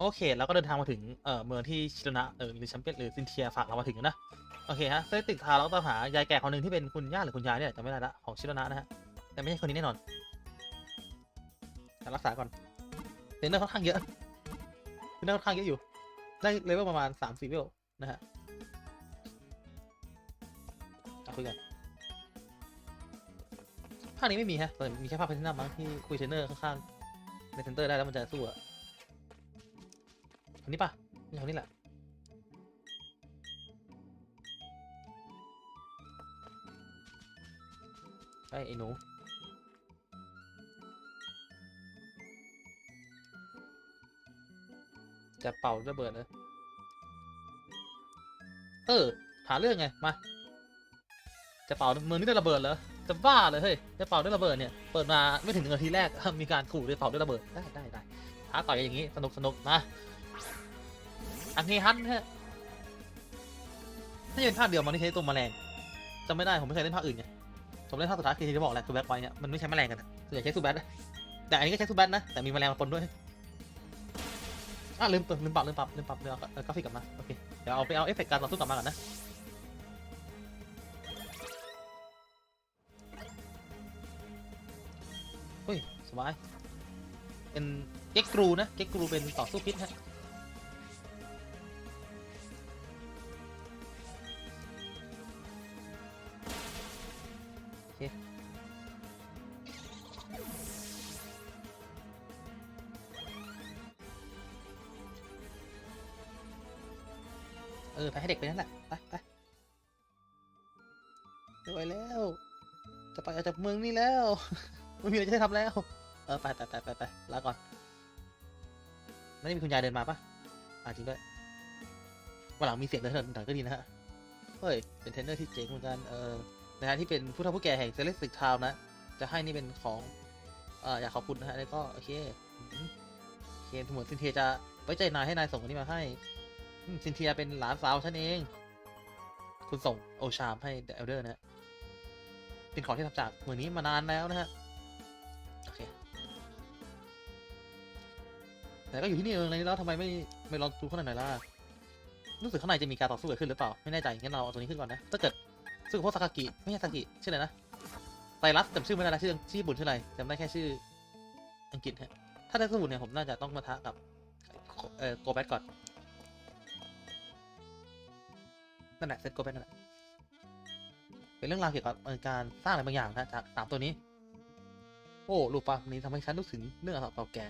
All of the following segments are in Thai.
โอเคเราก็เดินทางมาถึงเอ่อเมืองที่ชิโรนะเออหรือแชมเปี้ยนหรือซินเทียฝากเรามาถึงนะโอเคฮะเซตติกทาเราก็ตามหายายแก่คนหนึ่งที่เป็นคุณย่าหรือคุณยายเนี่ยจำไม่ได้ละของชิโรนะนะฮะแต่ไม่ใช่คนนี้แน่นอนแต่รักษาก่อนเทรนเนอร์ค่อนข้างเยอะเทรนเนอร์ค่อนข้างเยอะอยู่ ได้เลเวลประมาณสามสี่เลเวลนะฮะเอาคุยกันภาคนี้ไม่มีฮะแต่มีแค่ภาคเพนนัมมั้งที่คุยเทรนเนอร์ข้างๆในเซนเตอร์ได้แล้วมันจะสู้อะ คนนี้ปะนี่คนนี้แหละไอ้ไอ้หนูจะเป่าระเบิดเลยเออ หาเรื่องไง มา จะเป่ามือนี้ด้วยระเบิดเหรอ จะบ้าเลยเฮ้ย จะเป่าด้วยระเบิดเนี่ย เปิดมาไม่ถึงหนึ่งนาทีแรก มีการขู่ด้วยเป่าด้วยระเบิด ได้ได้ได้ท้าต่อยอย่างนี้ สนุกสนุกมา อันนี้ฮันฮะน่าจะเป็นภาคเดียวมันที่ใช้ตัวแมลงจำไม่ได้ผมไม่เคยเล่นภาคอื่นไงผมเล่นภาคสุดท้ายคือที่บอกแหละคือแบ็คไวเนี่ยมันไม่ใช้แมลงกันส่วนใหญ่ใช้ซูแบทแต่อันนี้ก็ใช้ซูแบทนะแต่มีแมลงมาปนด้วยอะลืมเปิดลืมปรับลืมปรับลืมปรับเดี๋ยวเอากราฟิกกลับมาโอเคเดี๋ยวเอาไปเอาเอฟเฟกต์การต่อสู้กลับมาก่อนนะเฮ้ยสบายเป็นเก็กกรูนะเก็กกรูเป็นต่อสู้พิษฮะ เออ ไปให้เด็กไปนั่นแหละ ไปไปไม่ไหวแล้ว จะไปออกจากเมืองนี้แล้ว ไม่มีอะไรจะทำแล้ว เออ ไปไปไปไปไปลาก่อนนั่นนี่มีคุณยายเดินมาปะอ่าจริงด้วยวันหลังมีเสียงเดินเดินก็ดีนะฮะ เฮ้ย เป็นเทรนเนอร์ที่เจ๋งเหมือนกัน เออ นฐานะที่เป็นผู้เฒ่าผู้แก่แห่งเซเลสติกทาวนะ จะให้นี่เป็นของเอ่ออยากขอบคุณนะฮะแล้วก็โอเคอืมโอเคเหมือนซินเทียจะไว้ใจนายให้นายส่งคนนี้มาให้ซินเทียเป็นหลานสาวฉันเอง คุณส่งโอชามให้เดลเดอร์นะฮะเป็นของที่ทำจากเมืองนี้มานานแล้วนะฮะโอเคแต่ก็อยู่ที่นี่เองเลยแล้วทำไมไม่ไม่ลองดูข้างในหน่อยล่ะรู้สึกข้างในจะมีการต่อสู้เกิดขึ้นหรือเปล่า ไม่แน่ใจงั้นเราเอาตัวนี้ขึ้นก่อนนะ ถ้าเกิด สู้กับพวกซากากิไม่ใช่ซากากิชื่ออะไรนะไตรัสจำชื่อไม่ได้ละชื่อชื่อญี่ปุ่นชื่ออะไรจำได้แค่ชื่ออังกฤษฮะถ้าได้สู้เนี่ยผมน่าจะต้องมาทะกับเอ่อโกแบทก่อนนั่นแหละเซตโกเป็นนั่นแหละเป็นเรื่องราวเกี่ยวกับการสร้างอะไรบางอย่างนะจากสามตัวนี้ โอ้รูปปั้นนี้ทำให้ฉันรู้ถึงเรื่องราวเก่าแก่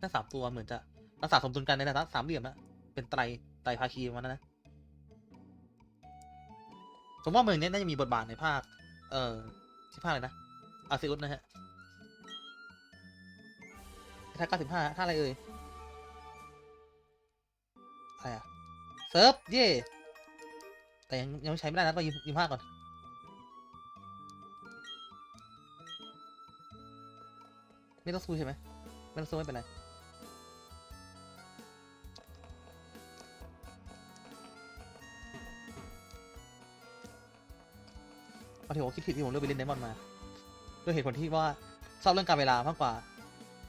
ทั้งสามตัวเหมือนจะรักษาสมดุลกันในระดับสามเหลี่ยมนะเป็นไตร ไตภาคีมันนะนะผมว่าเมืองนี้น่าจะมีบทบาทในภาค เอ่อที่ภาคอะไรนะอาซิอุสนะฮะท่าเก้าสิบห้าท่าอะไรเอ่ยอะไรอะเซิร์ฟเย่แต่ยังยังใช้ไม่ได้นะต้องยืมยืมผ้าก่อนไม่ต้องสู้ใช่ไหมไม่ต้องสู้ไม่เป็นไร เอาที่ผมคิดผิดที่ผมเลือกไปเล่นเดมอนมาด้วยเหตุผลที่ว่าชอบเรื่องการเวลามากกว่า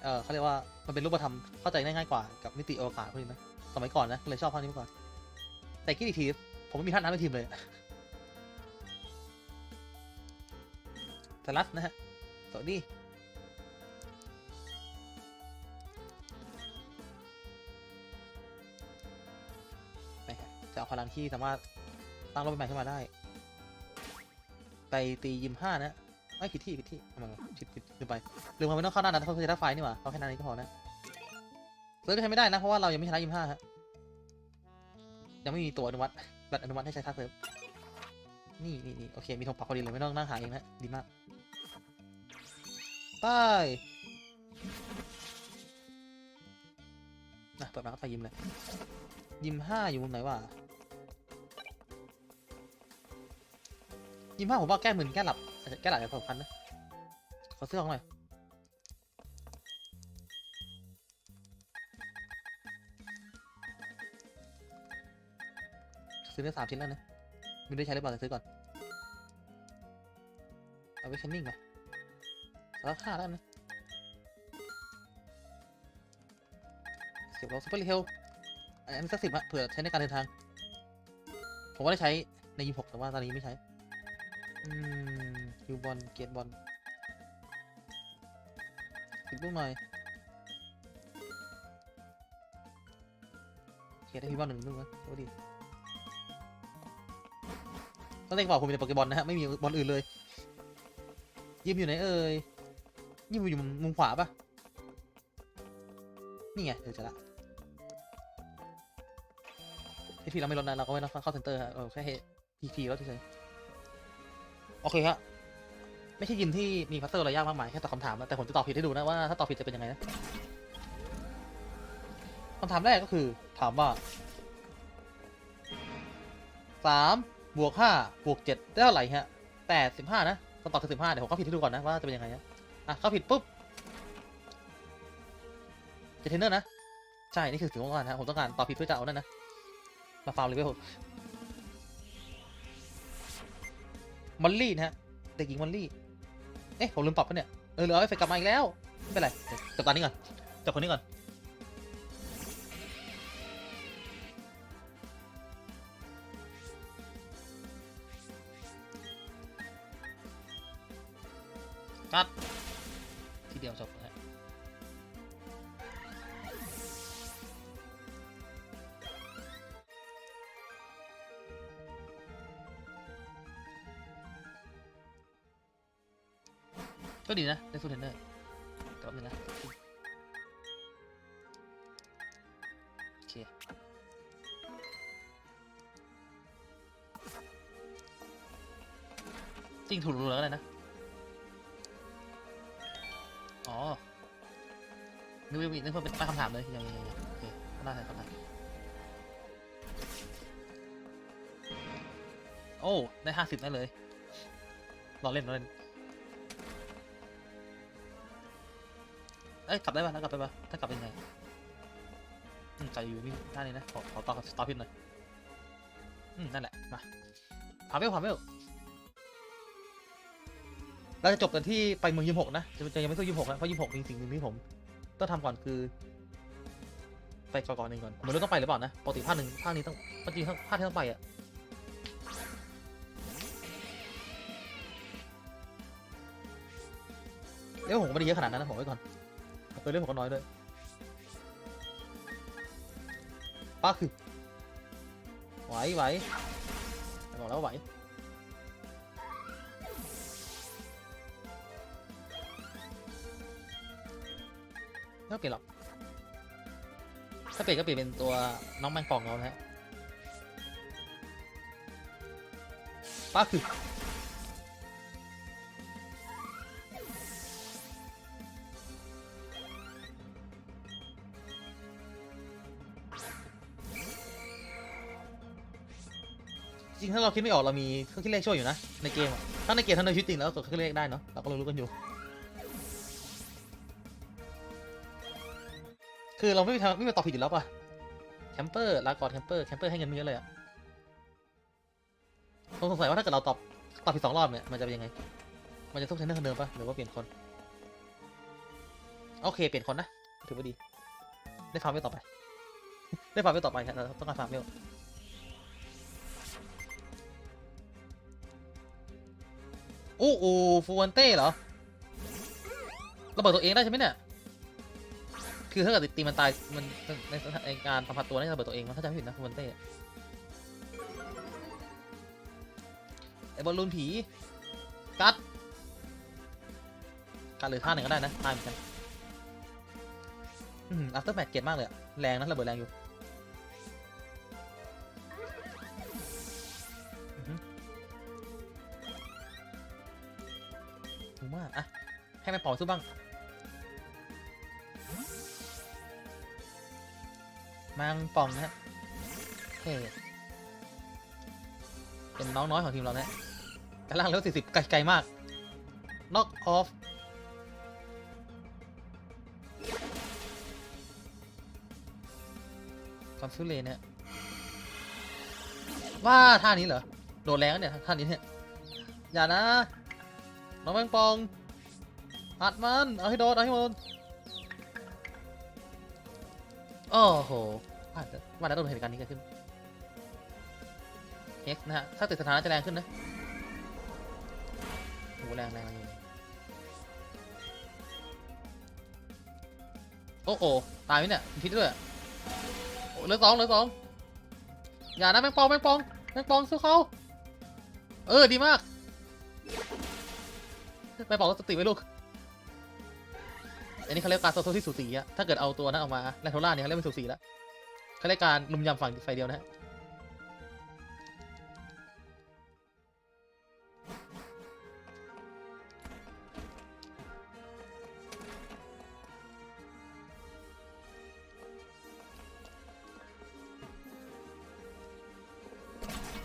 เออเขาเรียกว่ามันเป็นรูปธรรมเข้าใจง่ายกว่ากับมิติอวกาศพวกนี้นะสมัยก่อนนะเลยชอบภาคนี้มาก่อนแต่คิดอีกทีผมไม่มีท่าน้ำในทีมเลยสลัดนะฮะสวัสดีจะเอาพลังที่สามารถตั้งรถใหม่ขึ้นมาได้ ไปตียิมห้านะไอ้ยผิดที่ผิดที่ทำไมผิดผิดลืมไปลืมมาไม่ต้องเข้าหน้านะเขาคือท่าไฟนี่หว่าเขาแค่หน้านี้ก็พอนะเซิร์ฟก็ใช้ไม่ได้นะเพราะว่าเรายังไม่ชนะยิมห้าฮะยังไม่มีตัวอนุมัติบัตรอนุมัติให้ใช้ท่าเซิร์ฟนี่นี่นี่โอเคมีธงปักพอดีเลยไม่ต้องนั่งหาเองนะดีมากไปนะเปิดมาก็ไปยิมเลย ยิมห้าอยู่มุมไหนวะ ยิมห้าผมว่าแก้มึนแก้หลับแก้หลับจะสำคัญนะขอเสื้อของหน่อยซื้อได้สามชิ้นแล้วนะไม่ได้ใช้หรือเปล่าซื้อก่อน เอาไว้เชนนิ่งไปแล้วค่าแล้วนะสิบโลซุปเปอร์เฮลอันนี้สักสิบอะเผื่อใช้ในการเดินทาง ผมว่าได้ใช้ในยี่หกแต่ว่าตอนนี้ไม่ใช้ อืมยูบอลเกียร์บอลสิบลูกหน่อยโอเคได้พีบอลหนึ่งลูกนะโอ้ดีต้องเล่นบอกผมมีแต่โปเกบอลนะฮะไม่มีบอลอื่นเลยยิมอยู่ไหนเอ่ยยิมอยู่มุมขวาปะนี่ไงเออจะละทีพีเราไม่ลดนะเราก็ไม่ต้องเข้าเซ็นเตอร์ฮะเราแค่ทีพีแล้วเฉย โอเคครับไม่ใช่ยิมที่มีพัซเซิลอะไรยากมากมายแค่ตอบคำถามนะแต่ผมจะตอบผิดให้ดูนะว่าถ้าตอบผิดจะเป็นยังไงนะคำถามแรกก็คือถามว่าสามบวกห้าบวกเจ็ดได้เท่าไหร่ฮะแปดสิบห้านะคำตอบคือสิบห้าเดี๋ยวผมเข้าผิดให้ดูก่อนนะว่าจะเป็นยังไงนะอะเข้าผิดปุ๊บจะเทรนเนอร์นะ ใช่ นี่คือสิ่งที่ผมต้องการนะผมต้องการตอบผิดเพื่อจะเอานั่นนะ มาฟาร์มเลเวล มอลลี่นะฮะเด็กหญิงมอลลี่ เอ๊ะผมลืมปรับปะเนี่ย เออเหลือไอ้เฟกกลับมาอีกแล้ว ไม่เป็นไรจับตอนนี้ก่อนจับคนนี้ก่อน ตัด ทีเดียวจบนะ ก็ดีนะได้ฟูเทนเนอร์แต่แป๊บนึงนะโอเคจริงถูกรู้แล้วก็ได้นะ อ๋อนึกว่านึกว่าเป็นป้ายคำถามเลยยังยังยังโอเคก็น่าใช่คำถามโอ้ ได้ห้าสิบได้เลยรอเล่นรอเล่น เอ้ยกลับได้ป่ะแล้วกลับไปปะถ้ากลับเป็นไงอืมใส่อยู่นี่ท่านี้นะขอขอต่อสตอพินหน่อยอืมนั่นแหละมาผ่านเวลผ่านเวลเราจะจบกันที่ไปเมืองยิมหกนะจะจะยังไม่สู้ยิมหกนะเพราะยิมหกมีสิ่งหนึ่งที่ผมต้องทำก่อนคือ ไปก่อนหนึ่งก่อนเหมือนเราต้องไปหรือเปล่านะปกติภาคหนึ่งภาคนี้ต้องปกติภาคที่ต้องไปอะเรื่องผมไม่ได้เยอะขนาดนั้นนะผมไว้ก่อน เออเรื่องผมก็น้อยด้วยป้าคือไหวไหวบอกแล้วว่าไหวไม่ต้องเปลี่ยนหรอกถ้าเปลี่ยนก็เปลี่ยนเป็นตัวน้องแมงป่องเรานะฮะป้าคือ ถ้าเราคิดไม่ออกเรามีเครื่องคิดเลขช่วยอยู่นะในเกมอะถ้าในเกมถ้าในชีวิตจริงแล้วก็กดเครื่องเลขได้เนาะเราก็รู้กันอยู่ คือเราไม่มีทางไม่มีตอบผิดอยู่แล้วป่ะแคมเปอร์ลากอนแคมเปอร์แคมเปอร์ให้เงินเยอะเลยอะผมสงสัยว่าถ้าเกิดเราตอบตอบผิดสองรอบเนี่ยมันจะเป็นยังไง มันจะทุกเทนเนอร์คนเดิมป่ะหรือว่าเปลี่ยนคนโอเคเปลี่ยนคนนะถือว่าดี ได้ฟาร์มเวลต่อไป ได้ฟาร์มเวลต่อไปครับเราต้องการฟาร์มเวล โอ้โหฟูวันเต้เหรอระเบิดตัวเองได้ใช่ไหมเนี่ย คือถ้าเกิดตีมันตายมันในในการสัมผัสตัวน่าจะระเบิดตัวเองมันถ้าจำไม่ผิดนะฟูวันเต้ไอ้บอลลูนผี กัด กัดหรือท่าหนึ่งก็ได้นะ ตายเหมือนกันอืมอัฟเตอร์แมทเกตมากเลยแรงนะระเบิดแรงอยู่ ให้แม่ปอสู้บ้าง มังป่องนะฮะเฮ้เป็นน้องน้อยของทีมเรานะกำลังเร็วสี่สิบไกลไกลมาก knock off คอนฟิเลเนี่ยว่าท่านี้เหรอ โดดแรงเนี่ยท่านี้เนี่ย อย่านะ น้องแมงปอง อัดมัน เอาให้โดน เอาให้โดนโอ้โหว่าแต่ว่าแล้วต้องเหตุการณ์นี้เกิดขึ้น X นะฮะ ถ้าติดสถานะจะแรงขึ้นนะโอ้โหแรงแรงแรงอยู่โอ้โหตายไหมเนี่ยพิษด้วยโอ้เหลือสองเหลือสองอย่านะแมงปองแมงปองแมงปองสู้เขาเออดีมากแมงปองสติไว้ลูก อันนี้เขาเรียกการโซโซที่สูสีอะถ้าเกิดเอาตัวนั้นออกมาแลโทล่าเนี่ยเขาเรียกเป็นสูสีแล้วเขาเรียกการลุมยำฝั่งไฟเดียวนะฮะ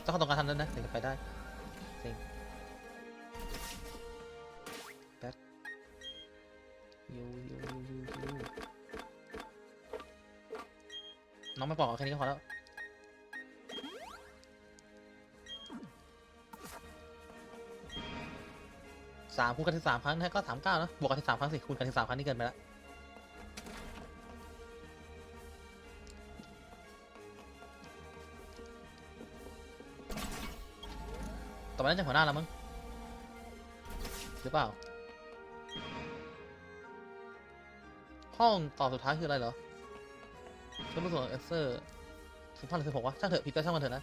ต้องตรงการทันนั้นนะถึงจะไปได้ ยูยูยูยูยูน้องไม่บอกอาแค่นี้ก็พอแล้ว สามคูณกันถึงสามครั้งนะก็สามเก้านะบวกกันถึงสามครั้งสิคูณกันถึงสามครั้งนี่เกินไปแล้วต่อไปน่าจะหัวหน้าแล้วมั้งหรือเปล่า ห้องต่อสุดท้ายคืออะไรเหรอเชื่อมส่วนเอเซอร์สิบพันหรือสิบหกวะช่างเถอะผิดก็ช่างมันเถอะนะ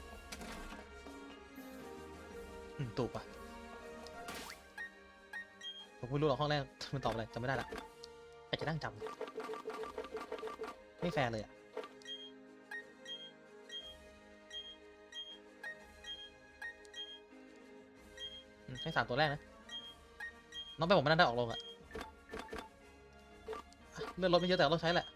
อืมถูปะผมไม่รู้หรอกห้องแรกมันตอบอะไรจำไม่ได้ละใครจะนั่งจำไม่แฟร์เลยอะให้สามตัวแรกนะ น้องไปผมไม่น่าได้ออกลงอะอะ เลื่อรถไม่เยอะแต่ต้องใช้แหละ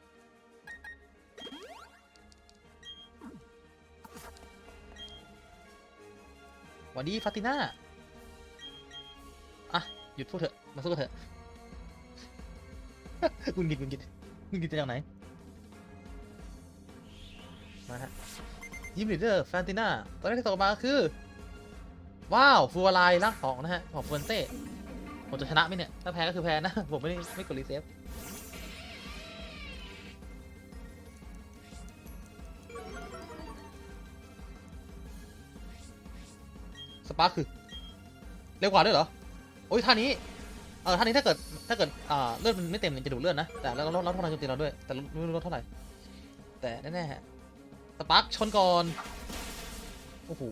หวันดีฟาติน่าอะ หยุดพูดเถอะ มาสู้กันเถอะกุนกิดกุนกิดกุนกิดจะจากไหน มาฮะยิมลีเดอร์ฟาติน่าตัวแรกที่ตกมาคือ ว้าว ฟูวาไลน์ล่างสองนะฮะ ของเฟนเต้ผมจะชนะไหมเนี่ย ถ้าแพ้ก็คือแพ้นะ ผมไม่ไม่กดรีเซฟ ปาร์คคือเร็วกว่าด้วยเหรอ โอ้ยท่านี้ เออท่านี้ถ้าเกิดถ้าเกิดอ่าเลือดมันไม่เต็มมันจะดูดเลือดนะ แต่แล้วก็ลดลดเท่าไหร่โจมตีเราด้วย แต่ไม่รู้ลดเท่าไหร่ แต่แน่ๆฮะสปาร์คชนก่อน โอ้โห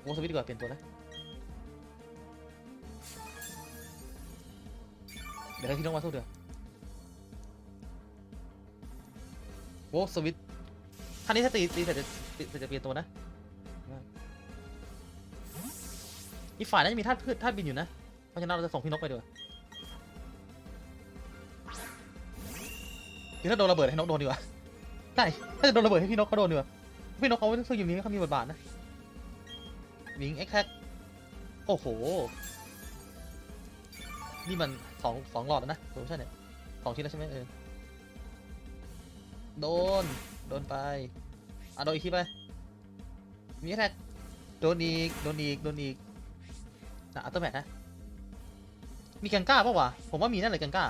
โอ้สวิตช์ดีกว่าเปลี่ยนตัวนะ เดี๋ยวให้พี่น้องมาสู้เดี๋ยวโอ้สวิตช์ท่านี้ถ้าตีตีเสร็จจะตีเสร็จจะเปลี่ยนตัวนะ อีกฝ่ายน่าจะมีธาตุพืชธาตุบินอยู่นะ เพราะฉะนั้นเราจะส่งพี่นกไปดีกว่าคือถ้าโดนระเบิดให้นกโดนดีกว่าใช่ถ้าจะโดนระเบิดให้พี่นกเขาโดนดีกว่าพี่นกเขาไม่ต้องสู้อยู่นี้เขามีบทบาทนะวิงเอ็กแท็กโอ้โห นี่มันสองสองหลอดแล้วนะโปรโมชั่นเนี่ยสองชิ้นแล้วใช่ไหมเออ โดน โดนไป อะโดนอีกทีไปมีแท็กโดนอีก โดนอีก โดนอีก นะอัลเตอร์แมทนะ มีกังก้าปะวะ ผมว่ามีนั่นเลยกังก้า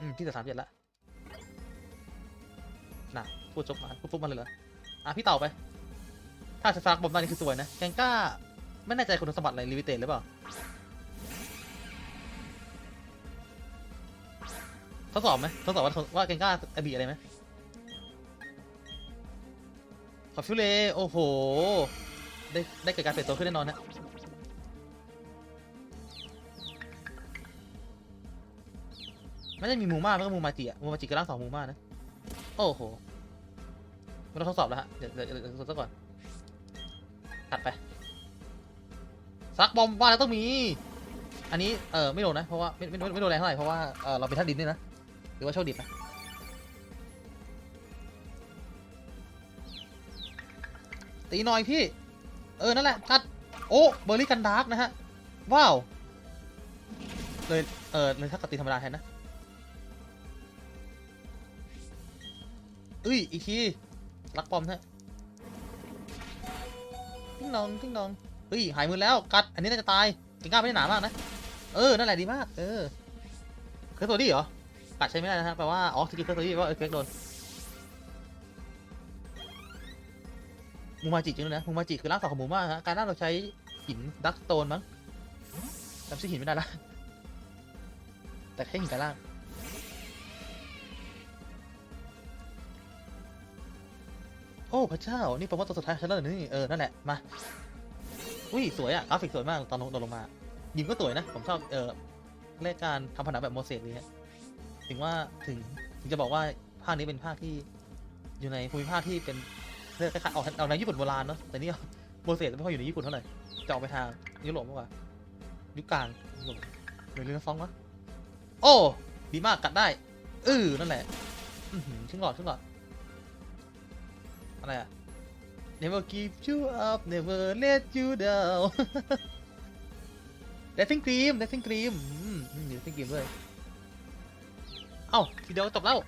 อืม ที่จะสามเจ็ดละน่ะพูดจบมาพูดฟุบมาเลยเหรอ อะ พี่เต่าไป ถ้าจะฟักบอมได้นี่คือสวยนะแกงก้า ไม่แน่ใจคุณสมบัติอะไรลิมิเต็ดหรือเปล่า ทดสอบไหมทดสอบว่าว่าแกงก้าอบีอะไรไหม ขอฟิวเลโอ้โห ได้ได้เกิดการเปลี่ยนตัวขึ้นแน่นอนนะไม่ได้มีมูม่ามันก็มูมาจิอะมูมาจิก็ร่างสองมูมานะ โอ้โหไม่ต้องทดสอบแล้วฮะ เดี๋ยวเดี๋ยวเดี๋ยวทดสอบก่อน ตัดไป ซักบอมว่าแล้วต้องมี อันนี้ เออไม่โดนนะ เพราะว่าไม่ไม่ไม่โดนแรงเท่าไหร่ เพราะว่า เออเราเป็นท่าตุดินด้วยนะ หรือว่าโชคดิบนะ ตีหน่อยพี่ เออ นั่นแหละกัด โอ้เบอร์รี่กันดาร์กนะฮะ ว้าว เลย เออเลยถ้ากตีธรรมดาแทนนะเอ้ย อีกที รักปอมฮะทิ้งนองทิ้งนองเฮ้ย หายมือแล้ว กัด อันนี้น่าจะตายกินก้าไม่ได้หนามากนะ เออ นั่นแหละดีมาก เออ เคอตัวดี้เหรอ กัดใช้ไม่ได้นะฮะ แปลว่า อ๋อ สกิลเคอตัวดี้แปลว่าเอฟเฟกโดน มูมาจิจริงด้วยนะมูมาจิคือร่างสองของมูมาฮะการร่างเราใช้หินดักสโตนมั้งจำชื่อหินไม่ได้ละแต่แค่หินการล่างโอ้พระเจ้า นี่แปลว่าตัวสุดท้ายฉันแล้วเหรอนี่เออ นั่นแหละ มา อุ้ย สวยอะกราฟิกสวยมาก ตอนลงตอนลงมา ยิงก็สวยนะ ผมชอบ เออเล่นการทำผนังแบบโมเสสนี้ฮะถึงว่า ถึง ถึงจะบอกว่า ภาคนี้เป็นภาคที่ อยู่ในภูมิภาคที่เป็น เรียกคล้ายๆออกเอาในญี่ปุ่นโบราณเนาะแต่นี่โมเสสไม่ค่อยอยู่ในญี่ปุ่นเท่าไหร่จะออกไปทางยุโรปมากกว่ายุคกลางยุโรปหรือเรือฟองวะโอ้ดีมากกัดได้เออนั่นแหละอือหือชึ่งหลอดชึ่งหลอดอะไรอะ Never give you up never let you down Dancing Cream Dancing Cream อืมอืมมี Dancing Cream ด้วยเอ้าทีเดียวก็จบแล้ว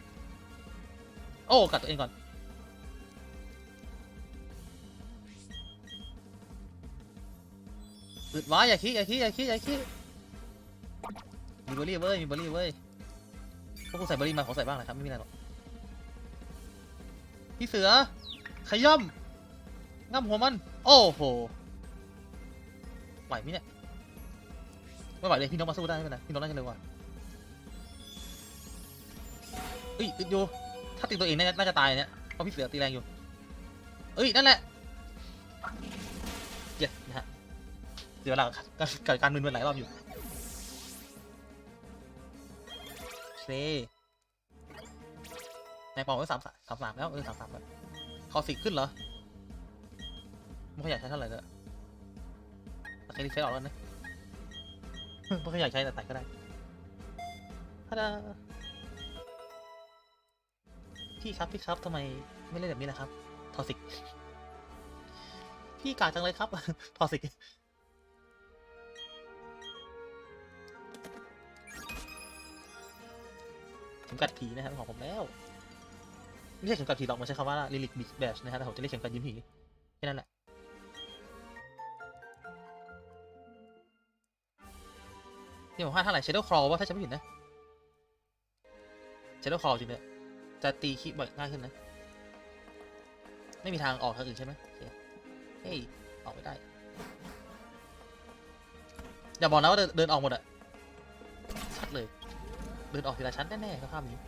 โอ้กัดตัวเองก่อน อึดว้อย่าคิดอย่าคิดอย่าคิดอย่าคิดมีเบอร์รี่เว้ยมีเบอร์รี่เว้ยพวกกูใส่เบอร์รี่มาขอใส่บ้างนะครับไม่มีอะไรหรอกพี่เสือขย่ำง่ำหัวมัน โอ้โหไหวไหมเนี่ยไม่ไหวเลยพี่นกมาสู้ได้ไม่เป็นไรพี่นกน่าจะเร็วกว่าเอ้ยอึดอยู่ถ้าตีตัวเองน่าจะน่าจะตายเนี่ยเพราะพี่เสือตีแรงอยู่เอ้ยนั่นแหละ เดี๋ยวเรากับกับการมึนๆหลายรอบอยู่เซนายปองไว้สามสามสามแล้วเออสามสามแล้วคอสิกขึ้นเหรอไม่ค่อยอยากใช้เท่าไหร่เลยโอเครีเฟซออกแล้วนะไม่ค่อยอยากใช้แต่ใส่ก็ได้ฮาดาพี่ครับพี่ครับทำไมไม่เล่นแบบนี้นะครับ ทอสิก พี่กาจังเลยครับ ทอสิก ข็มกัดผีนะครับของผมแล้วไม่ใช่เข็มกัดผีหรอกมันใช้คำว่าลิลิกบิชแบชนะฮะแต่ผมจะเรียกเข็มกัดยิ้มผีแค่นั้นแหละนี่ผมว่าเท่าไหร่ Shadow Crawl ว่าถ้าจะไม่ผิดนะ Shadow Crawl จริงเลยจะตีคีบ่อยง่ายขึ้นนะ ไม่มีทางออกทางอื่นใช่ไหมเฮ้ยออกไม่ได้ อย่าบอกนะว่าเดินเดินออกหมดอะชัดเลย เดินออกทีละชั้นแน่ๆสภาพนี้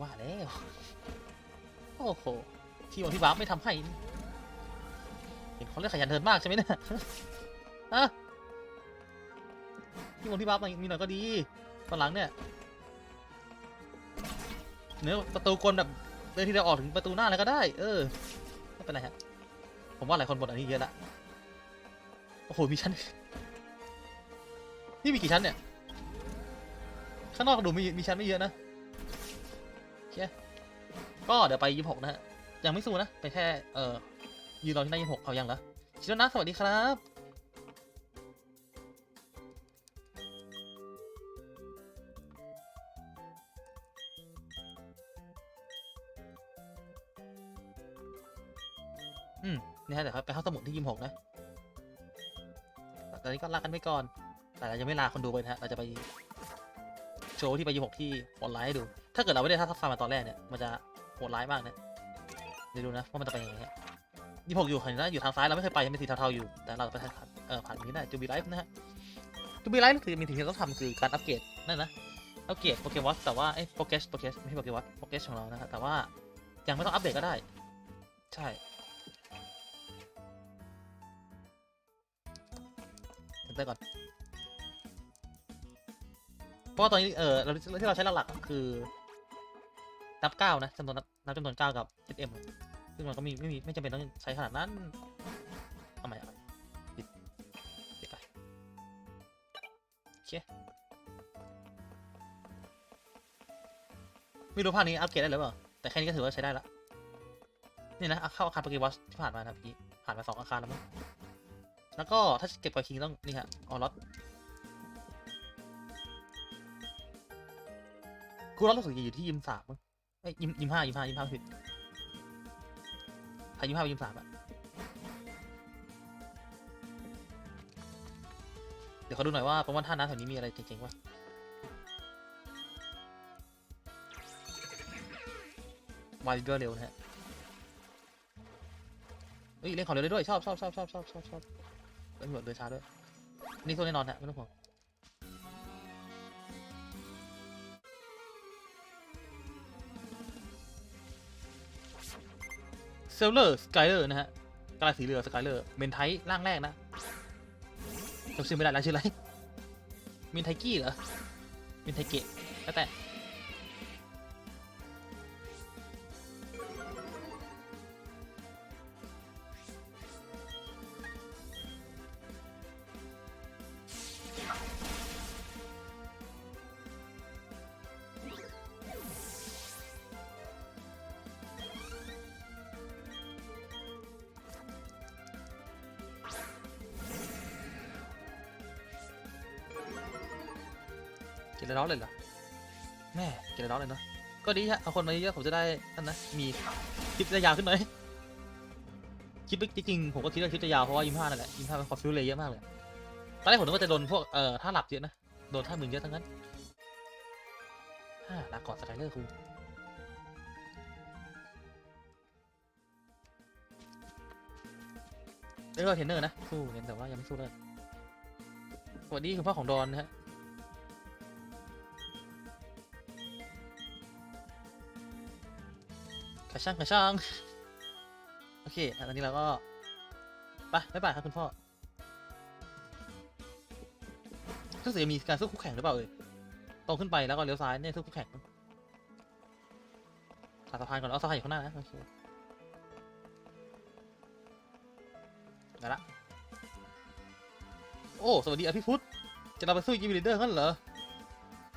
ว่าแล้วโอ้โหที่ของพี่บ้าไม่ทำให้เห็นเขาเรียกขยันเดินมากใช่ไหมเนี่ยฮะที่ของพี่บ้าสมีหน่อยก็ดีตอนหลังเนี่ยเนื้อประตูกลแบบเดินที่เดียวออกถึงประตูหน้าเลยก็ได้ เออไม่เป็นไรฮะผมว่าหลายคนบ่นอันนี้เยอะละโอ้โหมีชั้น นี่มีกี่ชั้นเนี่ย ข้างนอกดูมีมีชั้นไม่เยอะนะเขี้ยก็เดี๋ยวไปยี่หกนะฮะ ยังไม่สู้นะ เป็นแค่ เอ่อยืนรอที่หน้ายี่หกเขายังเหรอชิโนะนะสวัสดีครับอืมนี่ฮะเดี๋ยวไปเข้าสมุดที่ยิมหกนะ ตอนนี้ก็ลากันไปก่อน แต่เราจะไม่ลาคนดูไปนะฮะเราจะไปโชว์ที่ไปยิมหกที่ออนไลน์ให้ดู ถ้าเกิดเราไม่ได้ทับฟังมาตอนแรกเนี่ย มันจะโหดร้ายมากนะเดี๋ยวดูนะว่ามันจะไปยังไงฮะยี่หกอยู่เห็นนะอยู่ทางซ้ายเราไม่เคยไปยังเป็นสีเทาๆอยู่ แต่เราไปทางเออผ่านตรงนี้ได้จูบีไลฟ์นะฮะจูบีไลฟ์คือมีสิ่งที่เราต้องทำคือการอัปเกรดนั่นนะ อัปเกรดโปเกมอนแต่ว่าเอ้โปเกสโปเกสไม่ใช่โปเกมอนโปเกสของเรานะฮะแต่ว่ายังไม่ต้องอัปเดตก็ได้ ใช่ถึงได้ก่อน เพราะว่าตอนนี้เออเราที่เราใช้หลักๆคือนับเก้านะจำนวนนับจำนวนเก้ากับ SM ซึ่งมันก็มีไม่มีไม่จำเป็นต้องใช้ขนาดนั้นเอาใหม่เอาใหม่ปิดปิดไปโอเคไม่รู้ภาคนี้อัปเกรดได้หรือเปล่าแต่แค่นี้ก็ถือว่าใช้ได้ละนี่นะเข้าอาคารโปเกมอนที่ผ่านมานะพี่ผ่านมาสองอาคารแล้วมั้งแล้วก็ถ้าเก็บกับคิงต้องนี่ฮะออลอต กูรอดรู้สึกอยู่ที่ยิมสามมั้งเอ้ยิมยิมห้ายิมห้ายิมห้าผิดถ้ายิมห้ายิมสามอะเดี๋ยวเขาดูหน่อยว่าปเกมอนท่าน้ำแถวนี้มีอะไรเจ๋งๆวะวายเรือเร็วนะฮะเฮ้ยเล่นของเร็วได้ด้วยชอบชอบชอบชอบชอบชอบชอบเล่นแบบเดินช้าด้วยนี่โซนแน่นอนฮะไม่ต้องห่วง เซลเลอร์สกายเลอร์นะฮะกระสีเรือสกายเลอร์เมนไทร่างแรกนะจำชื่อไม่ได้แล้วชื่ออะไรเมนไทกี้เหรอเมนไทเกะแล้วแต่ นแล้อนเลยเหรอแม่กินแล้วร้อนเลยเนาะก็ดีฮะเอาคนมาเยอะผมจะได้นั่นนะมีคลิปจะยาวขึ้นหน่อยคลิปจริงๆผมก็คิดว่าคลิปจะยาวเพราะว่ายิมห้านั่นแหละยิมห้ามันคอฟิวเลยเยอะมากเลยตอนแรกผมนึกว่าจะโดนพวกเอ่อท่าหลับเยอะนะโดนท่ามึนเยอะทั้งนั้นฮ่าลาก่อนสไตเลอร์ครูเรียกเทรนเนอร์นะสู้กันแต่ว่ายังไม่สู้เลยสวัสดีคุณพ่อของดอนนะฮะ ระช่างกระช่างโอเคตอนนี้เราก็ไปบ๊ายบายครับคุณพ่อรู้สึกจะมีการสู้คู่แข่งหรือเปล่าเอ่ยตรงขึ้นไปแล้วก็เลี้ยวซ้ายเนี่ยสู้คู่แข่งตัดสะพานก่อนเอาสะพานอยู่ข้างหน้านะโอเคได้ละโอ้ สวัสดีอภิพุทธ จะเราไปสู้ยิมลีเดอร์กันเหรอ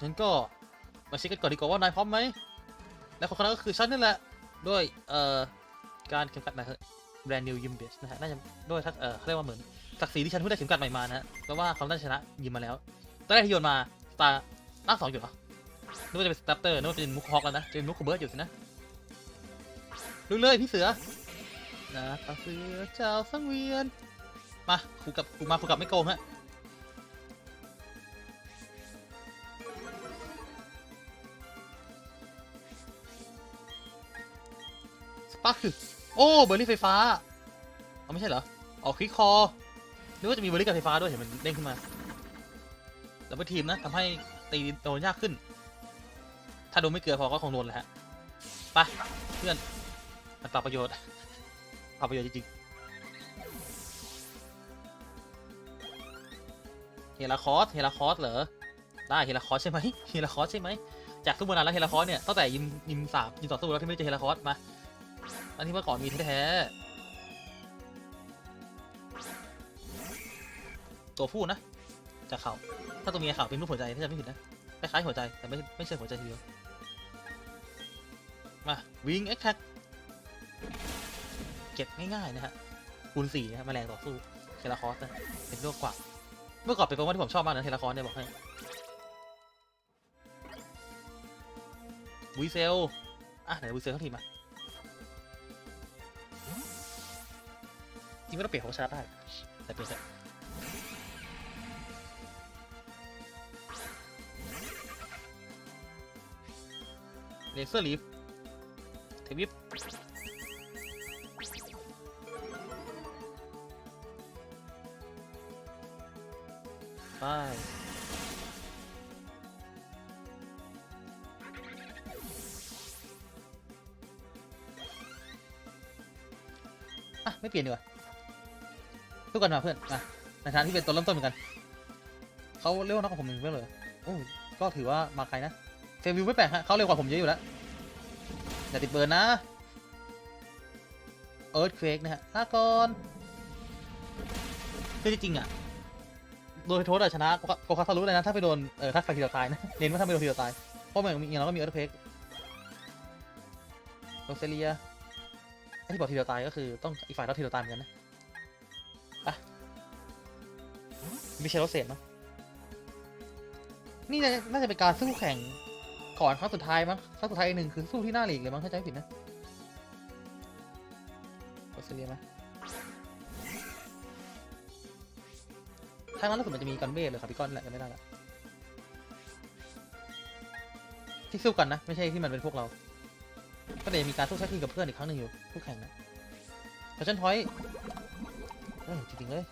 งั้นก็มาเช็คกันก่อนดีกว่าว่านายพร้อมไหม และคนคนนั้นก็คือฉันนั่นแหละ ด้วยเอ่อการเข็มขัดนะครับแบรนด์นิวยิมเบสนะฮะน่าจะด้วยทักเอ่อเขาเรียกว่าเหมือนศักดิ์ศรีที่ฉันเพิ่งได้เข็มขัดใหม่มานะฮะเพราะว่าเขาได้ชนะยิมมาแล้วตอนแรกที่โยนมาสตาร์ร่างสองอยู่เหรอนึกว่าจะเป็นสตาร์เตอร์นึกว่าเป็นมุกฮอกแล้วนะจะเป็นมุกคเบิร์ดอยู่สินะลุยเลยพี่เสือนะตาเสือเจ้าสังเวียนมาครูกับครูมาครูกับไม่โกงฮะ ปาร์คโอ้ เบอร์รี่ไฟฟ้า เอาไม่ใช่เหรอ ออกคลิกคอนึกว่าจะมีเบอร์รี่กับไฟฟ้าด้วยเห็นมันเด้งขึ้นมาแล้วเป็นทีมนะทำให้ตีโดนยากขึ้น ถ้าโดนไม่เกลือพอก็คงโดนแหละฮะไปเพื่อนมันปรับประโยชน์ปรับประโยชน์จริงๆเฮลาคอสเฮลาคอสเหรอได้เฮลาคอสใช่ไหมเฮลาคอสใช่ไหมจากสู้มานานแล้วเฮลาคอสเนี่ยตั้งแต่ยิมยิมสามยิมต่อสู้แล้วที่ไม่เจอเฮลาคอสมา อันที่เมื่อก่อนมีแท้ๆตัวผู้นะ จากเขาถ้าตัวเมียเขาเป็นรูปหัวใจถ้าจะไม่ผิดนะคล้ายๆหัวใจแต่ไม่ไม่ใช่หัวใจทีเดียว มาวิงเอ็กแท็กเก็บง่ายๆนะฮะคูณสี่นะฮะแมลงต่อสู้เทเลคอสนะเป็นโรคกว่า เมื่อก่อนเป็นโปเกมอนที่ผมชอบมากนะเทเลคอสเนี่ยบอกให้วีเซล อะไหนวีเซลทั้งทีมา จริงไม่ต้องเปลี่ยนของชาร์จได้แต่เปลี่ยนเถอะเลเซอร์ลีฟเทวิปไปอะ ไม่เปลี่ยนดีกว่า ทุกกันมาเพื่อนอะในฐานะที่เป็นตัวเริ่มต้นเหมือนกันเขาเร็วนักกว่าผมหนึ่งเพื่อนเลยโอ้ก็ถือว่ามาไกลนะเฟรมวิวไม่แปลกฮะเขาเร็วกว่าผมเยอะอยู่แล้วอย่าติดเบิร์นนะเอิร์ธเควกนะฮะลาก่อนคือจริงๆอะโดยโทษอะชนะโกคาซารุเลยนะ ถ้าไปโดนเออถ้าไฟทีเดียวตายนะ เน้นว่าถ้าไม่โดนทีเดียวตาย เพราะมันอย่างเราก็มีเอิร์ธเควกโรเซเลียไอที่บอกทีเดียวตายก็คือต้องอีกฝ่ายต้องทีเดียวตายเหมือนกันนะ ม่ใช่รเสียเนาะนี่น่าจะเป็นการสู้แข่งก่อนครั้งสุดท้ายมั้งครั้งสุดท้ายอีกหนึ่งคือสู้ที่หน้าลีกเลยมั้งถ้าจำไม่ผิดนะออสเตรเลียไหมทางั้นรู้สึกมันจะมีกันเบสเลยครับพี่ก้อนแหละจะไม่ได้ละที่สู้กันนะ ไม่ใช่ที่มันเป็นพวกเรา ก็เดี๋ยวมีการสู้แท็กทีมกับเพื่อนอีกครั้งหนึ่งอยู่คู่แข่งนะเพราะฉันพอยต์เออจริงๆเลย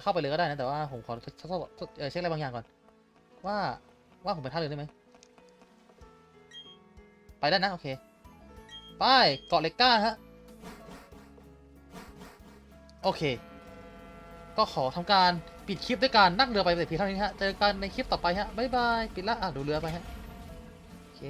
จะเข้าไปเลยก็ได้นะ แต่ว่าผมขอเอ่อเช็คอะไรบางอย่างก่อน ว่าว่าผมไปท่าเรือได้ไหม ไปได้นะ โอเค ไปเกาะเล็กก้าฮะ โอเค ก็ขอทำการปิดคลิปด้วยการนั่งเรือไปแต่เพียงเท่านี้ฮะ เจอกันในคลิปต่อไปฮะ บ๊ายบาย ปิดละอะดูเรือไปฮะ โอเค